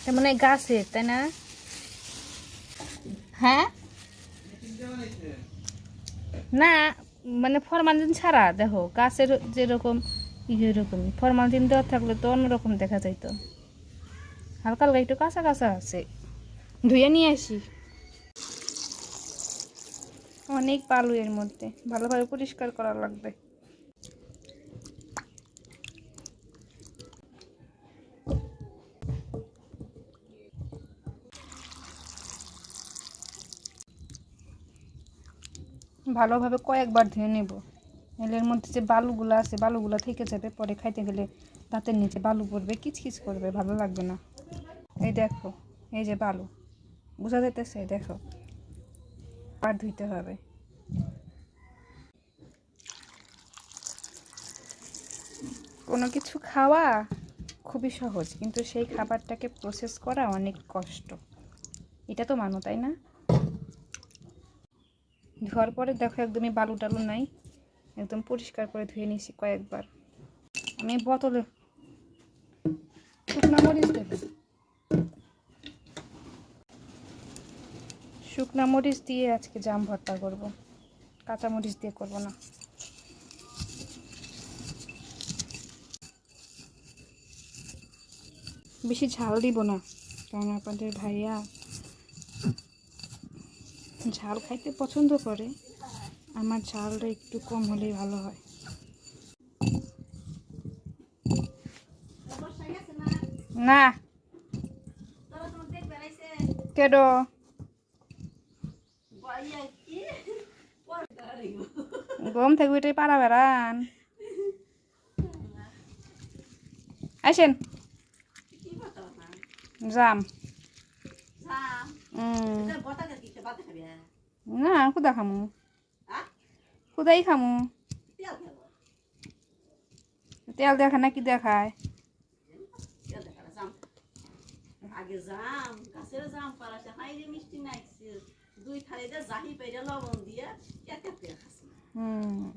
এটা মানে গাছের, তাই না? হ্যাঁ? না মানে ফরমালিন ছাড়া, দেখো, গাছের যেরকম এরকম ফরমালিন দেওয়া থাকলে তো অন্যরকম দেখা যাইতো। হালকা হালকা একটু কাঁচা কাঁচা আছে। ধুয়ে নিয়ে আসি। অনেক পালু এর মধ্যে। ভালোভাবে পরিষ্কার করা লাগবে। ভালোভাবে কয়েকবার ধুয়ে নেব। নাহলে এর মধ্যে যে বালুগুলো আছে, বালুগুলো থেকে যাবে, পরে খাইতে গেলে দাঁতের নিচে বালু পড়বে, কিচকিচ করবে, ভালো লাগবে না। এই দেখো, এই যে বালু, বোঝা যেতেছে দেখো, আর ধুইতে হবে। কোনো কিছু খাওয়া খুবই সহজ, কিন্তু সেই খাবারটাকে প্রসেস করা অনেক কষ্ট। এটা তো মানো, তাই না? ধোয়ার পরে দেখো একদমই বালু টালু নাই। একদম পরিষ্কার করে ধুয়ে নিয়েছি কয়েকবার। আমি বোতলে শুকনা মরিচ দেবে। শুকনা মরিচ দিয়ে আজকে জাম ভর্তা করব। কাঁচা মরিচ দিয়ে করব না। বেশি ঝাল দিব না, কারণ আপনাদের ভাইয়া ঝাল খাইতে পছন্দ করে আমার ঝালটা একটু কম হলেই ভালো হয়। না। কেড? গম থাকবে এটাই পাড়া বেড়ান। আসেন। যাম। না কুদা খামু। কুদাই খামু। তেল দেখা না কি দেখায় আগে জাম গাছের জাম পাড়াছে হাই রে মিষ্টি নাইছে দুই থালিতে জাহি পেরে লবণ দিয়ে একে পেয়ে হুম।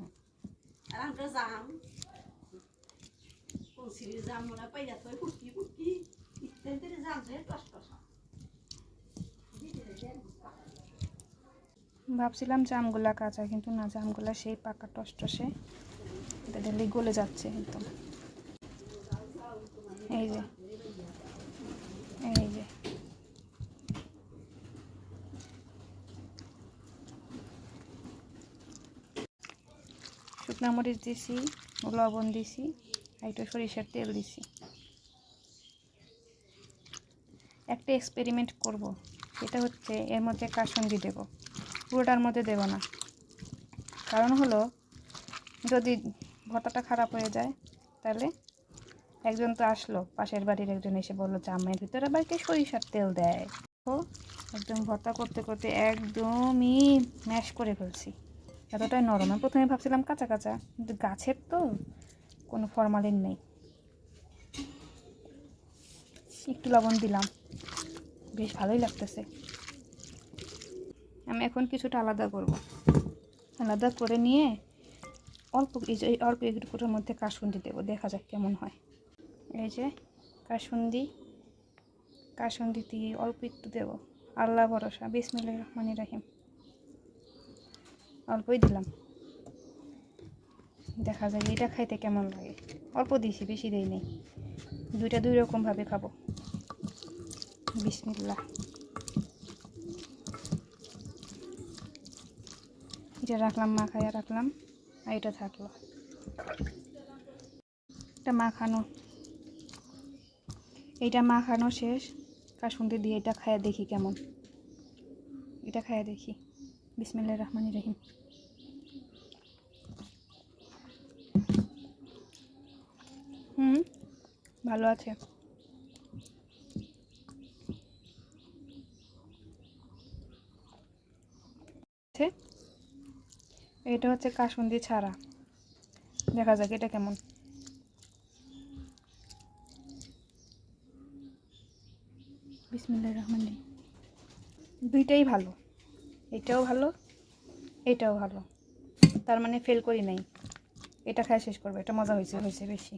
আর আমরা জাম। কোন সিঁড়ির জাম মনে পাইয়া তো ফুটকি ফুটকি। ইত্যাদি জাম যে টস টস ভাবছিলাম জামগুলা কাঁচা, কিন্তু না জামগুলা সেই পাকা টসটসে দিলে গলে যাচ্ছে একদম। এই যে এই যে। শুকনা মরিচ দিছি, লবণ দিছি, আর একটু সরিষার তেল দিছি। একটা এক্সপেরিমেন্ট করব, সেটা হচ্ছে এর মধ্যে কাসুন্দি দেব। পুরোটার মধ্যে দেব না। কারণ হলো, যদি ভর্তাটা খারাপ হয়ে যায়, তাহলে একজন তো আসলো, পাশের বাড়ির একজন এসে বলল জামাইয়ের ভিতরে আবার সরিষার তেল দেয়? তো একদম ভর্তা করতে করতে একদমই ম্যাশ করে ফেলছি। এতটাই নরম। আমি প্রথমে ভাবছিলাম কাঁচা কাঁচা, কিন্তু গাছের তো কোনো ফরমালিন নেই। একটু লবণ দিলাম। বেশ ভালোই লাগতেছে। আমি এখন কিছুটা আলাদা করব। আলাদা করে নিয়ে অল্প এই অল্প একটুকুর মধ্যে কাসুন্দি দেবো, দেখা যাক কেমন হয়। এই যে, কাসুন্দি কাসুন্দি দিয়ে অল্প একটু দেবো। আল্লাহ ভরসা, বিসমিল্লাহির রহমানির রাহিম। অল্পই দিলাম। দেখা যায় এটা খাইতে কেমন লাগে। অল্প দিয়েছি, বেশি দেই নেই। দুইটা দুই রকমভাবে খাব। বিসমিল্লা এটা রাখলাম, মাখাইয়া রাখলাম, আর এটা থাকল। এটা মাখানো। এইটা মাখানো শেষ। কাসুন্দি দিয়ে এটা খায়া দেখি কেমন। এটা খায়া দেখি। বিসমিল্লা রহমান রহিম। হুম, ভালো আছে। এটা হচ্ছে কাসুন্দি ছাড়া। দেখা যাক এটা কেমন। রহমান দুইটাই ভালো। এটাও ভালো এটাও ভালো। তার মানে ফেল করি নাই। এটা খায় শেষ করবে, এটা মজা হয়েছে হয়েছে বেশি।